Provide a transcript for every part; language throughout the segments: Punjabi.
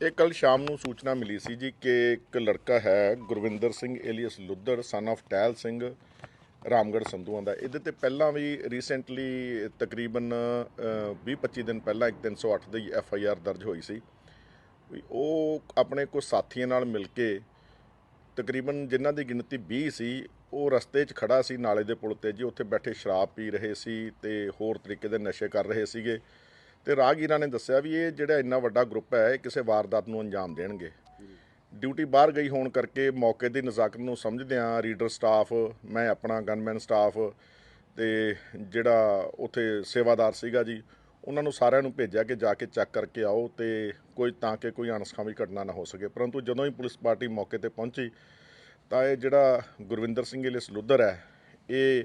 ਇਹ ਕੱਲ ਸ਼ਾਮ ਨੂੰ ਸੂਚਨਾ ਮਿਲੀ ਸੀ ਜੀ ਕਿ ਇੱਕ ਲੜਕਾ ਹੈ Gurwinder Singh alias Luddar son of ਟੈਲ ਸਿੰਘ, ਰਾਮਗੜ੍ਹ ਸੰਧੂਆਂ ਦਾ। ਇਹਦੇ ਤੇ ਪਹਿਲਾਂ ਵੀ ਰੀਸੈਂਟਲੀ ਤਕਰੀਬਨ 20-25 ਦਿਨ ਪਹਿਲਾਂ ਇੱਕ 308 ਦੀ ਐਫ ਆਈ ਆਰ ਦਰਜ ਹੋਈ ਸੀ। ਵੀ ਉਹ ਆਪਣੇ ਕੁਝ ਸਾਥੀਆਂ ਨਾਲ ਮਿਲ ਕੇ ਤਕਰੀਬਨ ਜਿਨ੍ਹਾਂ ਦੀ ਗਿਣਤੀ 20 ਸੀ, ਉਹ ਰਸਤੇ 'ਚ ਖੜਾ ਸੀ, ਨਾਲੇ ਦੇ ਪੁਲ ਤੇ ਜੀ, ਉੱਥੇ ਬੈਠੇ ਸ਼ਰਾਬ ਪੀ ਰਹੇ ਸੀ ਤੇ ਹੋਰ ਤਰੀਕੇ ਦੇ ਨਸ਼ੇ ਕਰ ਰਹੇ ਸੀਗੇ। ਤੇ ਰਾਗੀਰਾ ਨੇ ਦੱਸਿਆ ਵੀ ਇਹ ਜਿਹੜਾ ਇੰਨਾ ਵੱਡਾ ਗਰੁੱਪ ਹੈ, ਇਹ ਕਿਸੇ ਵਾਰਦਾਤ ਨੂੰ ਅੰਜਾਮ ਦੇਣਗੇ। ਡਿਊਟੀ ਬਾਹਰ ਗਈ ਹੋਣ ਕਰਕੇ ਮੌਕੇ ਦੀ ਨਜ਼ਾਕਤ ਨੂੰ ਸਮਝਦਿਆਂ ਰੀਡਰ ਸਟਾਫ, ਮੈਂ ਆਪਣਾ ਗਨਮੈਨ ਸਟਾਫ ਤੇ ਜਿਹੜਾ ਉੱਥੇ ਸੇਵਾਦਾਰ ਸੀਗਾ ਜੀ, ਉਹਨਾਂ ਨੂੰ ਸਾਰਿਆਂ ਨੂੰ ਭੇਜਿਆ ਕਿ ਜਾ ਕੇ ਚੈੱਕ ਕਰਕੇ ਆਓ ਤੇ ਕੋਈ ਤਾਂ ਕਿ ਕੋਈ ਅਣਸਖਾਵੀ ਘਟਨਾ ਨਾ ਹੋ ਸਕੇ। ਪਰੰਤੂ ਜਦੋਂ ਹੀ ਪੁਲਿਸ ਪਾਰਟੀ ਮੌਕੇ ਤੇ ਪਹੁੰਚੀ ਤਾਂ ਇਹ ਜਿਹੜਾ ਗੁਰਵਿੰਦਰ ਸਿੰਘ ਇਲਿਸ ਲੁੱਦਰ ਹੈ, ਇਹ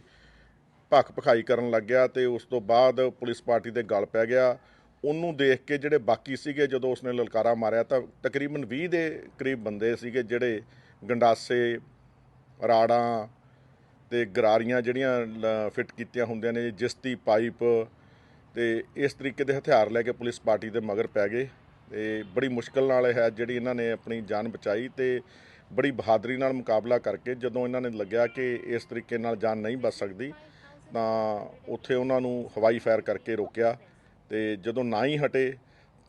ਭੱਖ ਭਖਾਈ ਕਰਨ ਲੱਗ ਗਿਆ ਤੇ ਉਸ ਤੋਂ ਬਾਅਦ ਪੁਲਿਸ ਪਾਰਟੀ ਦੇ ਗਲ ਪੈ ਗਿਆ। ਉਹਨੂੰ ਦੇਖ ਕੇ ਜਿਹੜੇ ਬਾਕੀ ਸੀਗੇ, ਜਦੋਂ ਉਸਨੇ ਲਲਕਾਰਾ ਮਾਰਿਆ ਤਾਂ ਤਕਰੀਬਨ 20 ਦੇ ਕਰੀਬ ਬੰਦੇ ਸੀਗੇ ਜਿਹੜੇ ਗੰਡਾਸੇ, ਰਾੜਾਂ ਤੇ ਗਰਾਰੀਆਂ ਜਿਹੜੀਆਂ ਫਿੱਟ ਕੀਤੀਆਂ ਹੁੰਦੀਆਂ ਨੇ, ਜਿਸਤੀ ਪਾਈਪ ਤੇ ਇਸ ਤਰੀਕੇ ਦੇ ਹਥਿਆਰ ਲੈ ਕੇ ਪੁਲਿਸ ਪਾਰਟੀ ਦੇ ਮਗਰ ਪੈ ਗਏ। ਤੇ ਬੜੀ ਮੁਸ਼ਕਲ ਨਾਲ ਇਹ ਹੈ ਜਿਹੜੀ ਇਹਨਾਂ ਨੇ ਆਪਣੀ ਜਾਨ ਬਚਾਈ ਤੇ ਬੜੀ ਬਹਾਦਰੀ ਨਾਲ ਮੁਕਾਬਲਾ ਕਰਕੇ ਜਦੋਂ ਇਹਨਾਂ ਨੇ ਲੱਗਿਆ ਕਿ ਇਸ ਤਰੀਕੇ ਨਾਲ ਜਾਨ ਨਹੀਂ ਬਚ ਸਕਦੀ ਤਾਂ ਉੱਥੇ ਉਹਨਾਂ ਨੂੰ ਹਵਾਈ ਫਾਇਰ ਕਰਕੇ ਰੋਕਿਆ ਤੇ ਜਦੋਂ ਨਾ ਹੀ ਹਟੇ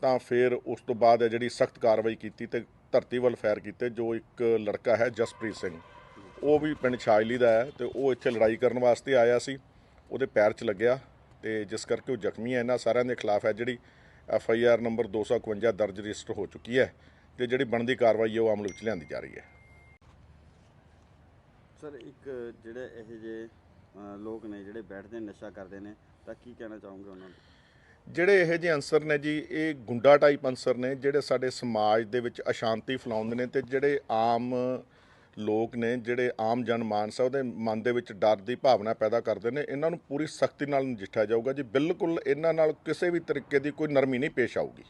ਤਾਂ ਫਿਰ ਉਸ ਤੋਂ ਬਾਅਦ ਜਿਹੜੀ ਸਖਤ ਕਾਰਵਾਈ ਕੀਤੀ ਤੇ ਧਰਤੀ ਵੱਲ ਫਾਇਰ ਕੀਤੇ, ਜੋ ਇੱਕ ਲੜਕਾ ਹੈ ਜਸਪ੍ਰੀਤ ਸਿੰਘ। ਉਹ ਵੀ ਪਿੰਡ ਛਾਜਲੀ ਦਾ ਹੈ ਤੇ ਉਹ ਇੱਥੇ ਲੜਾਈ ਕਰਨ ਵਾਸਤੇ ਆਇਆ ਸੀ। ਉਹਦੇ ਪੈਰ 'ਚ ਲੱਗਿਆ ਤੇ ਜਿਸ ਕਰਕੇ ਉਹ ਜ਼ਖਮੀ ਹੈ। ਇਹਨਾਂ ਸਾਰਿਆਂ ਦੇ ਖਿਲਾਫ ਹੈ ਜਿਹੜੀ ਐਫ ਆਈ ਆਰ ਨੰਬਰ 251 ਦਰਜ ਰਜਿਸਟਰ ਹੋ ਚੁੱਕੀ ਹੈ ਤੇ ਜਿਹੜੀ ਬਣਦੀ ਕਾਰਵਾਈ ਹੈ ਉਹ ਅਮਲ ਵਿੱਚ ਲਿਆਂਦੀ ਜਾ ਰਹੀ ਹੈ। ਸਰ, ਇੱਕ ਜਿਹੜੇ ਇਹ ਜੇ ਲੋਕ ਨੇ ਜਿਹੜੇ ਬੈਠਦੇ ਨੇ, ਨਸ਼ਾ ਕਰਦੇ ਨੇ, ਤਾਂ ਕੀ ਕਹਿਣਾ ਚਾਹੋਗੇ ਉਹਨਾਂ ਨੂੰ? ਜਿਹੜੇ ਇਹੋ ਜਿਹੇ ਅਨਸਰ ਨੇ ਜੀ, ਇਹ ਗੁੰਡਾ ਟਾਈਪ ਅਨਸਰ ਨੇ, ਜਿਹੜੇ ਸਾਡੇ ਸਮਾਜ ਦੇ ਵਿੱਚ ਅਸ਼ਾਂਤੀ ਫੈਲਾਉਂਦੇ ਨੇ ਤੇ ਜਿਹੜੇ ਆਮ ਲੋਕ ਨੇ, ਜਿਹੜੇ ਆਮ ਜਨਮਾਨਸ ਆ, ਉਹਦੇ ਮਨ ਦੇ ਵਿੱਚ ਡਰ ਦੀ ਭਾਵਨਾ ਪੈਦਾ ਕਰਦੇ ਨੇ, ਇਹਨਾਂ ਨੂੰ ਪੂਰੀ ਸਖਤੀ ਨਾਲ ਨਜਿੱਠਿਆ ਜਾਊਗਾ ਜੀ। ਬਿਲਕੁਲ ਇਹਨਾਂ ਨਾਲ ਕਿਸੇ ਵੀ ਤਰੀਕੇ ਦੀ ਕੋਈ ਨਰਮੀ ਨਹੀਂ ਪੇਸ਼ ਆਊਗੀ।